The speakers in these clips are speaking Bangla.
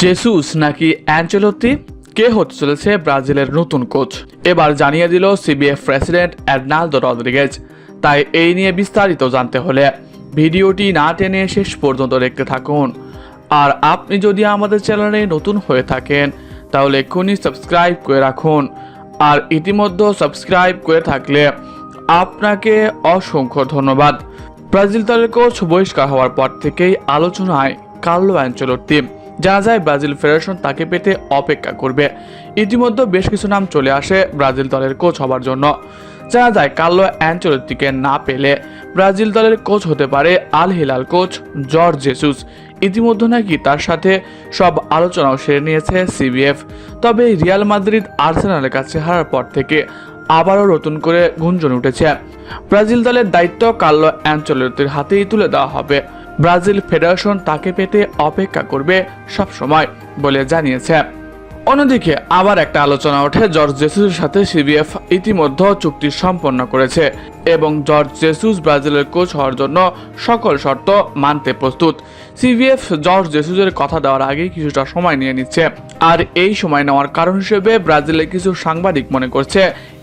জেসুস নাকি অ্যাঞ্চেলোত্তি? কে হতে চলেছে ব্রাজিলের নতুন কোচ? এবার জানিয়ে দিল সিবিএফ প্রেসিডেন্ট অ্যাডনালদো রদ্রিগেজ তাই এই নিয়ে বিস্তারিত জানতে হলে ভিডিওটি না টেনে শেষ পর্যন্ত দেখতে থাকুন। আর আপনি যদি আমাদের চ্যানেলে নতুন হয়ে থাকেন, তাহলে এক্ষুনি সাবস্ক্রাইব করে রাখুন। আর ইতিমধ্যে সাবস্ক্রাইব করে থাকলে আপনাকে অসংখ্য ধন্যবাদ। ব্রাজিল দলের কোচ বহিষ্কার হওয়ার পর থেকেই আলোচনায় কার্লো অ্যাঞ্চেলোত্তি। জানা যায় ব্রাজিল ফেডারেশন তাকে পেতে অপেক্ষা করবে। ইতিমধ্যে বেশ কিছু নাম চলে আসে ব্রাজিল দলের কোচ হবার জন্য। জানা যায় কার্লো অ্যাঞ্চেলোত্তিকে না পেলে ব্রাজিল দলের কোচ হতে পারে Al Hilal coach Jorge Jesus. ইতিমধ্যে নাকি তার সাথে সব আলোচনাও সেরে নিয়েছে সিবিএফ। তবে রিয়াল মাদ্রিদ আর্সেনালের কাছে হারার পর থেকে আবারও নতুন করে গুঞ্জন উঠেছে। ব্রাজিল দলের দায়িত্ব কার্লো অ্যাঞ্চেলোত্তির হাতেই তুলে দেওয়া হবে। ব্রাজিল ফেডারেশন তাকে পেতে অপেক্ষা করবে সব সময় বলে জানিয়েছে। অন্যদিকে আবার একটা আলোচনা ওঠে জর্জ জেসুসের সাথে সিবিএফ ইতিমধ্যে চুক্তি সম্পন্ন করেছে এবং জর্জ জেসুস ব্রাজিলের কোচ হওয়ার জন্য সকল শর্ত মানতে প্রস্তুত। সিবিএফ জর্জ জেসুসের কথা দেওয়ার আগে কিছুটা সময় নিয়ে নিচ্ছে। আর এই সময় নেওয়ার কারণ হিসেবে ব্রাজিলের কিছু সাংবাদিক মনে করছে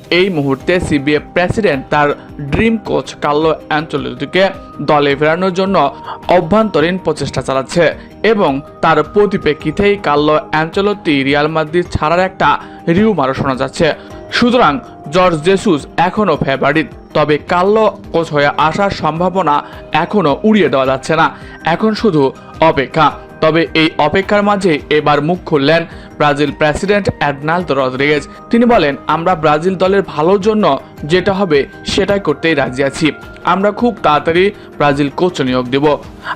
এই মুহূর্তে সিবিএফ প্রেসিডেন্ট তার ড্রিম কোচ কার্লো অ্যাঞ্চেলোটিকে দলে ফেরানোর জন্য অভ্যন্তরীণ প্রচেষ্টা চালাচ্ছে এবং তার পরিপ্রেক্ষিতেই কার্লো অ্যাঞ্চেলোটি রিয়াল মাদ্রিদ ছাড়ার একটা রিউমারও শোনা যাচ্ছে। সুতরাং জর্জ জেসুস এখনও ফেভারিট, তবে কার্লো কোচ হয়ে আসার সম্ভাবনা এখনও উড়িয়ে দেওয়া যাচ্ছে না। এখন শুধু অপেক্ষা। তবে এই অপেক্ষার মাঝে এবার মুখ খুললেন ব্রাজিল প্রেসিডেন্ট অ্যাডনাল্ডো রদ্রিগেজ তিনি বলেন, আমরা ব্রাজিল দলের ভালোর জন্য যেটা হবে সেটাই করতেই রাজি আছি। আমরা খুব তাড়াতাড়ি ব্রাজিল কোচ নিয়োগ দেব।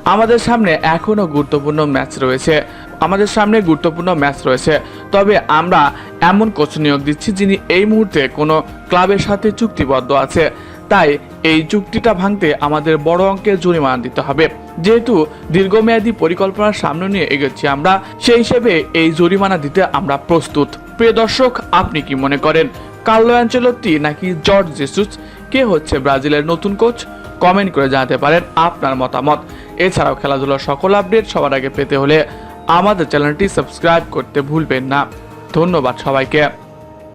আমাদের সামনে এখনও গুরুত্বপূর্ণ ম্যাচ রয়েছে। আমাদের সামনে গুরুত্বপূর্ণ ম্যাচ রয়েছে। তবে আমরা এমন কোচ নিয়োগ দিচ্ছি যিনি এই মুহূর্তে কোনো ক্লাবের সাথে চুক্তিবদ্ধ আছে। তাই এই চুক্তিটা ভাঙতে আমাদের বড় অঙ্কের জরিমানা দিতে হবে। যেহেতু দীর্ঘমেয়াদী পরিকল্পনার সামনে নিয়ে এগোচ্ছি আমরা, সেই হিসেবে এই জরিমানা দিতে আমরা প্রস্তুত। প্রিয় দর্শক, আপনি কি মনে করেন, কার্লো অ্যাঞ্চেলোত্তি নাকি জর্জ জেসুস? কে হচ্ছে ব্রাজিলের নতুন কোচ? কমেন্ট করে জানাতে পারেন আপনার মতামত। এছাড়াও খেলাধুলার সকল আপডেট সবার আগে পেতে হলে আমাদের চ্যানেলটি সাবস্ক্রাইব করতে ভুলবেন না। ধন্যবাদ সবাইকে।